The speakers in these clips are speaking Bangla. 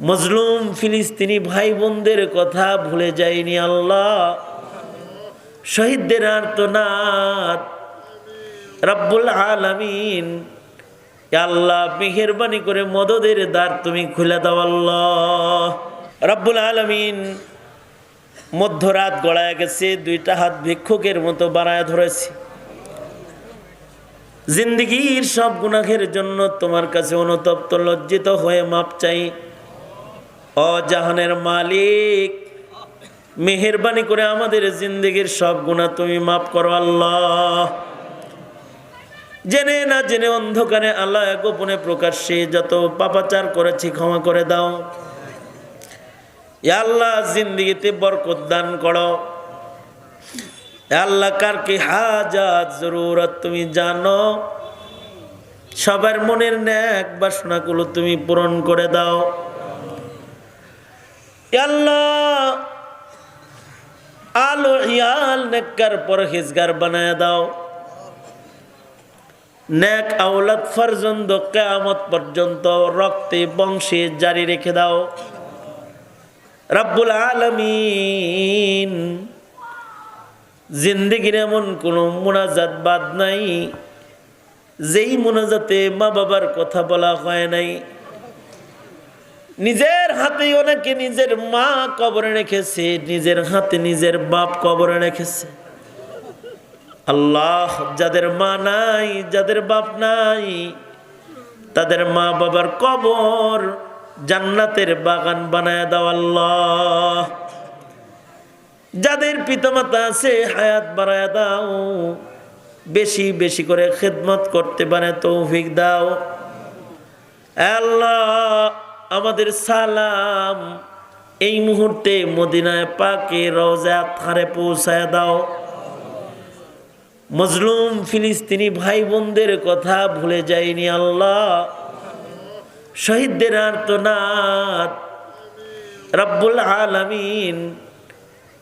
মজলুম ফিলিস্তিনি ভাই বোনদের কথা ভুলে যায়নি আল্লাহ। শহীদদের আর্তনাদ। রব্বুল আলামিন। আল্লাহ, মেহেরবানি করে মদদের দ্বার তুমি খুলে দাও আল্লাহ। রব্বুল আলামিন মধ্যরাত গড়ায় গেছে, দুইটা হাত ভিক্ষুকের মতো বাড়ায় ধরেছি। জিন্দগির সব গুনাহের জন্য তোমার কাছে অনুতপ্ত, লজ্জিত হয়ে মাপ চাই। ও জাহানের মালিক। মেহেরবানি করে আমাদের জিন্দগির সব গুণা তুমি মাফ করো আল্লাহ। জেনে না জেনে অন্ধকারে আল্লাহ গোপনে প্রকাশ্যে যত পাপাচার করেছি ক্ষমা করে দাও। আল্লাহ জিন্দগিতে বরকত দান করো। আল্লাহ কার কি হাজাত জরুরত তুমি জানো। সবার মনের ন্যাক বাসনাগুলো তুমি পূরণ করে দাও। আল্লাহ, আলো ইয়াল নেককার পরহেজগার বানায় দাও। নেক আওলাদ ফরজন্দ কেয়ামত পর্যন্ত রক্তে, বংশে জারি রেখে দাও। রাব্বুল আলমিন, জিন্দিগির এমন কোনো মোনাজাত বাদ নাই। যেই মোনাজাতে মা বাবার কথা বলা হয় নাই নিজের হাতে অনেকে নিজের মা কবরে রেখেছে, নিজের হাতে নিজের বাপ কবরে রেখেছে। আল্লাহ, যাদের মা নাই, যাদের বাপ নাই, তাদের মা বাবার কবর জান্নাতের বাগান বানায় দাও আল্লাহ। যাদের পিতামাতা আছে, হায়াত বাড়ায় দাও। বেশি বেশি করে খেদমত করতে পারে, তৌফিক দাও। আল্লাহ আমাদের সালাম। এই মুহূর্তে মদিনায় পাকে রোজা থারে পৌঁছায় দাও। মজলুম ফিলিস্তিনি ভাই বোনদের কথা ভুলে যায়নি আল্লাহ। শহীদদের আর্তনাদ। রাব্বুল আলামিন।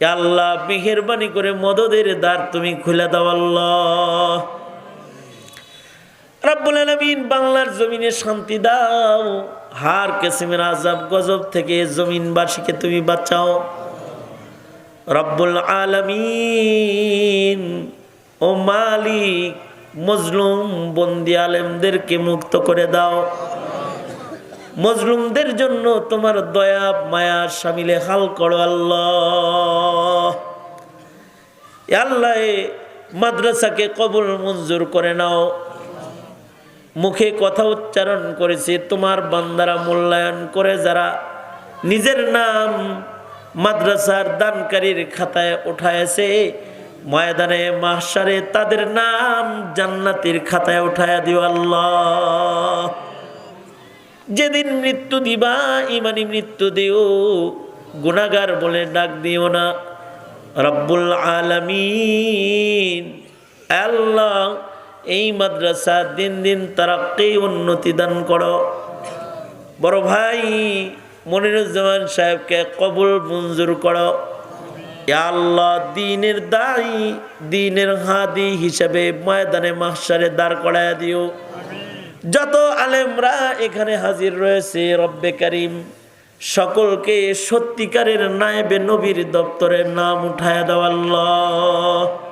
আল্লাহ, মেহেরবানি করে মদদের দ্বার তুমি খুলে দাও আল্লাহ। রাব্বুল আলামিন, বাংলার জমিনে শান্তি দাও। হার কেসিমের আজাব গজব থেকে জমিনবাসীকে তুমি বাঁচাও। রব্বুল আলামিন ও মালিক মজলুম বন্দি আলেমদেরকে মুক্ত করে দাও। মজলুমদের জন্য তোমার দয়া মায়ার সামিলে হাল করো আল্লাহ। আল্লাহ মাদ্রাসাকে কবুল মঞ্জুর করে নাও। মুখে কথা উচ্চারণ করেছে, তোমার বান্দারা মূল্যায়ন করে যারা নিজের নাম মাদ্রাসার দানকারীর খাতায় উঠায়ছে ময়দানে মাহসারে তাদের নাম জান্নাতের খাতায় উঠায় দিও আল্লাহ। যেদিন মৃত্যু দিবা, ইমানি মৃত্যু দিও গুণাগার বলে ডাক দিও না। রব্বুল আলমিন, আল্লাহ এই মাদ্রাসা দিন দিন তারাকে উন্নতি দান করো। বড় ভাই মনিরুজ্জামান সাহেবকে কবুল মঞ্জুর করো। আল্লাহ দিনের দায়ী, দিনের হাদি হিসাবে ময়দানে মাহসারে দাঁড় করায় দিও। যত আলেমরা এখানে হাজির রয়েছে, রব্বে করিম, সকলকে সত্যিকারের নায়েবে নবীর দপ্তরের নাম উঠায় দাও আল্লাহ।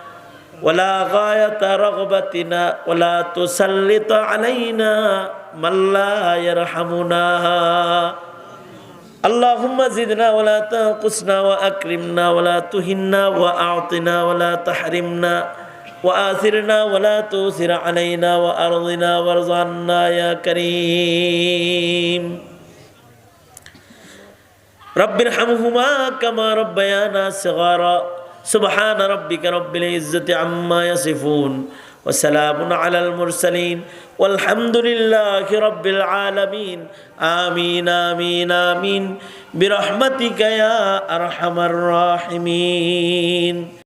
ولا غاية رغبتنا ولا تسلط علينا من لا يرحمنا اللهم زدنا ولا تنقصنا وأكرمنا ولا تهنا وأعطنا ولا تحرمنا وآثرنا ولا تؤثر علينا وأرضنا وارضنا يا كريم رب ارحمهما كما ربيانا صغارا سبحان ربك رب العزة عما يصفون وسلام على المرسلين والحمد لله رب العالمين آمين آمين آمين برحمتك يا أرحم الراحمين